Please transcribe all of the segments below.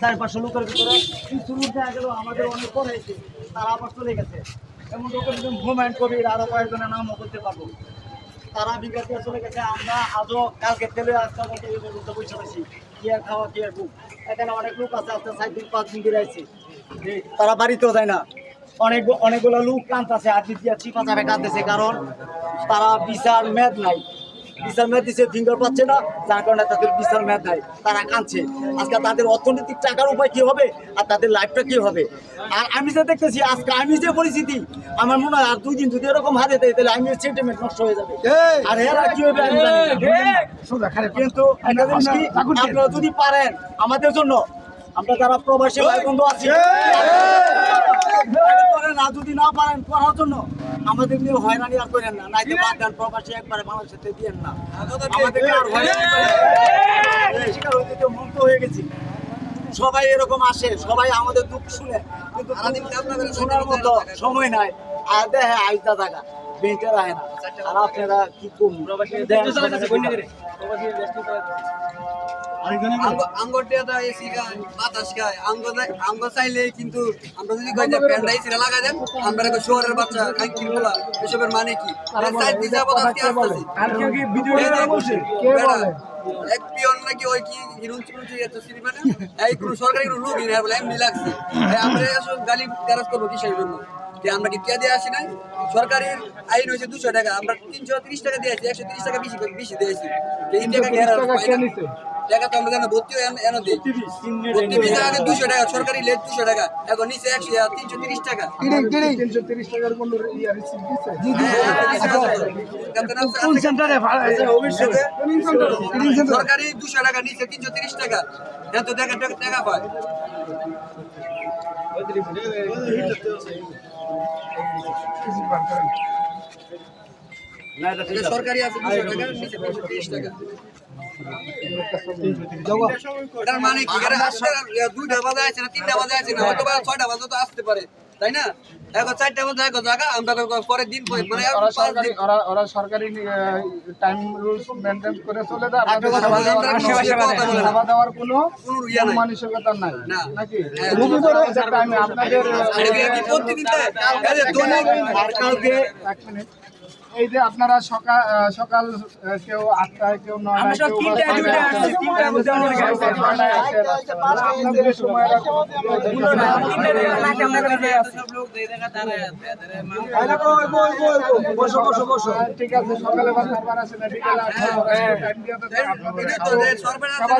চার পাঁচশো লোকের ভিতরে কিছু লোক দেখা গেল, আমাদের অনেক পরে এসে তারা আবার চলে গেছে। এমন লোকের হুমায়ুন কবির আরও কয়েকজনের নামও করতে পারব। তারা বিগত চলে গেছে, আমরা আজও কালকে তেলে আমাদের এই পর্যন্ত বসে আছি। কি খাওয়া, কি আর বুক এখানে অনেক লোক আছে আজকে সাত দিন, পাঁচ দিন আছে। তারা বাড়িতেও যায় না। অনেক, অনেকগুলো লোক কাঁদতেছে আর দ্বিতীয় চিপা চাপে কাঁদতেছে, কারণ তারা বিচার মেদ নাই। বিচার মেদ দিচ্ছে ফিঙ্গার পাচ্ছে না যার কারণে তাদের বিচার মেদ নাই তারা কাঁদছে। আজকে তাদের অর্থনৈতিক টাকার উপায় কি হবে আর তাদের লাইফটা কি হবে? আর আমি যে দেখতেছি আজকে আমি যে পরিস্থিতি আমার মনে হয় আর দুই দিন যদি এরকম হারে দেয় তাহলে আমি সেন্টিমেন্ট নষ্ট হয়ে যাবে। আর এরা কি হবে আমি জানি কিন্তু একটা জিনিস কি, আপনারা যদি পারেন আমাদের জন্য আমরা যারা প্রবাসী ভাই বন্ধু আছি আর যদি না পারেন করার জন্য আমাদের নিয়ে হয়রানি আর করেন না। নাইতে বাদ দেন প্রবাসী একবারে বাংলাদেশে দিয়েন না। আমাদেরকে আর হয়রানি শিকার হইতে তো মুক্ত হয়ে গেছি। সবাই এরকম আসে সবাই আমাদের দুঃখ শুনে কিন্তু শোনার মতো সময় নাই। আর দেখে আইতা থাকা বেঁচে রাখে না। আর আপনারা কি করুন? কিন্তু আমরা যদি কই যে প্যান্ডা এসি লাগা দেন আমরা শহরের বাচ্চা খাইকির বলা? এসবের মানে কি? আসতেছি। এক পিয়ন নাকি ওই কি হিরুন চিরুন চিরুন এত সিনেমা না এই কোন সরকারি কোন লোক নেই বলে এমনি লাগছে। আমরা আসলে গালি গ্যারাজ করব কিসের জন্য? যে আমরা কি দিয়ে আসি নাই? সরকারের আইন হয়েছে দুশো টাকা আমরা তিনশো তিরিশ টাকা দিয়েছি একশো তিরিশ টাকা বেশি বেশি দিয়েছি। এই টাকা টাকা তো আমরা জানো ভর্তিও এন- এনে দিই ভর্তি ভিসা আগে দুশো টাকা সরকারি লেট দুশো টাকা এখন নিচে একশো তিনশো তিরিশ টাকা। তিনশো তিরিশ টাকার কোন সরকারি দুশো টাকা নিচে তিনশো তিরিশ টাকা। এত টাকা টাকা- টাকা পায়। এটা সরকারি আছে দুশো টাকা নিচে তিনশো তিরিশ টাকা। এটার মানে কি? দুইটা বাজে আছে না তিনটা বাজে আছে না হয়তো ছয়টা বাজে তো আসতে পারে তাই না? এখন চারটা বাজে এক জায়গা আমরা পরের দিন মানে ওরা সরকারি টাইম রুলস মেনটেন করে চলে যায় বলেন, দেওয়ার কোনো-। মানসিকতা নাই। নাকি? হ্যাঁ। আপনাদের প্রতিদিন এক মিনিট। এই যে আপনারা সকাল আহ, সকাল কেউ আটটায় কেউ। আপনাদের সময় ঠিক আছে সকালে বা সার্ভার আসে না বিকেলে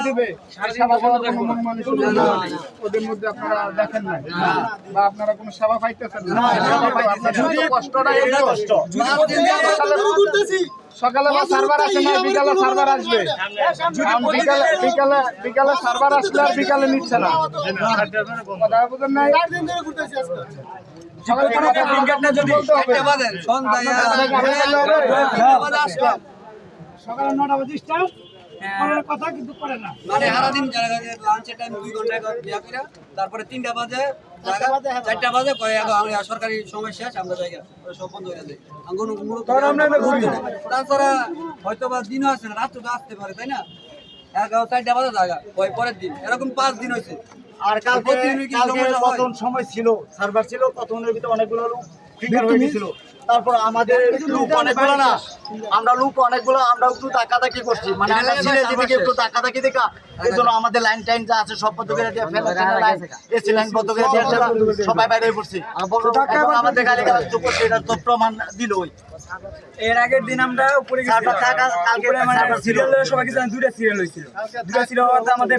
দিবে। ওদের মধ্যে আপনারা দেখেন না। বা আপনারা কোনো সেবা পাইতেছেন না? শুধু কষ্ট। সকালে বা সার্ভার আসে না বিকালে সার্ভার আসবে। বিকালে বিকালে বিকালে সার্ভার আসলে আর বিকালে নিচ্ছে না। কথা বুঝেন নাই? সকালে হ্যাঁ। আসবে। সকালে নটা বাজে স্টার্ট করার কথা কিন্তু করে না। মানে সারাদিন লাঞ্চের টাইম দুই ঘণ্টা করে তারপরে তিনটা বাজে চারটা বাজে কয় এখন সরকারি সময় শেষ আমরা জায়গা সব বন্ধ হয়ে যায়। তাছাড়া হয়তো বা দিনও আসে না রাত্রে তো আসতে পারে তাই না? এগারো চারটা বাজে জায়গা পরের দিন। এরকম পাঁচ দিন হয়েছে। আর কালকে হয়? কতক্ষণ সময় ছিল? সার্ভার ছিল ততক্ষণের ভিতরে অনেকগুলো তারপর আমাদের লোক অনেকগুলো না আমরা লোক অনেকগুলো আমরা একটু ধাক্কাধাক্কি করছি। মানে আমরা ছিলে দিকে একটু ধাক্কাধাক্কি দেখা। এই জন্য আমাদের লাইন টাইন যা আছে সব বন্ধ করে দিয়ে ফেলে ফেলে লাইন এসি লাইন বন্ধ করে দিয়ে সবাই বাইরে পড়ছি আমাদের গাড়ি গাড়ি তো করছে তো প্রমাণ দিল ওই এর আগের দিন আমরা উপরে মানে সার্ভার ছিল। সিরিয়াল দুইটা হয়েছিল। দুইটা সিরিয়াল হওয়াতে আমাদের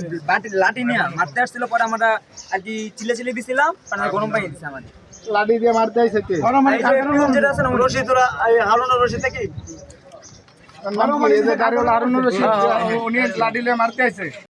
লাঠি নিয়ে মারতে আসছিল পরে আমরা আর কি চিলে চিলে দিছিলাম মানে গরম পাই দিচ্ছে আমাদের। লাঠি দিয়ে মারতে আইছে কে? রশিদুরা হারুনের রশিদ নাকি? নাম কি? এই যে গাড়িওয়ালা হারুনুর রশিদ। উনি লাঠি দিয়ে মারতে আইছে।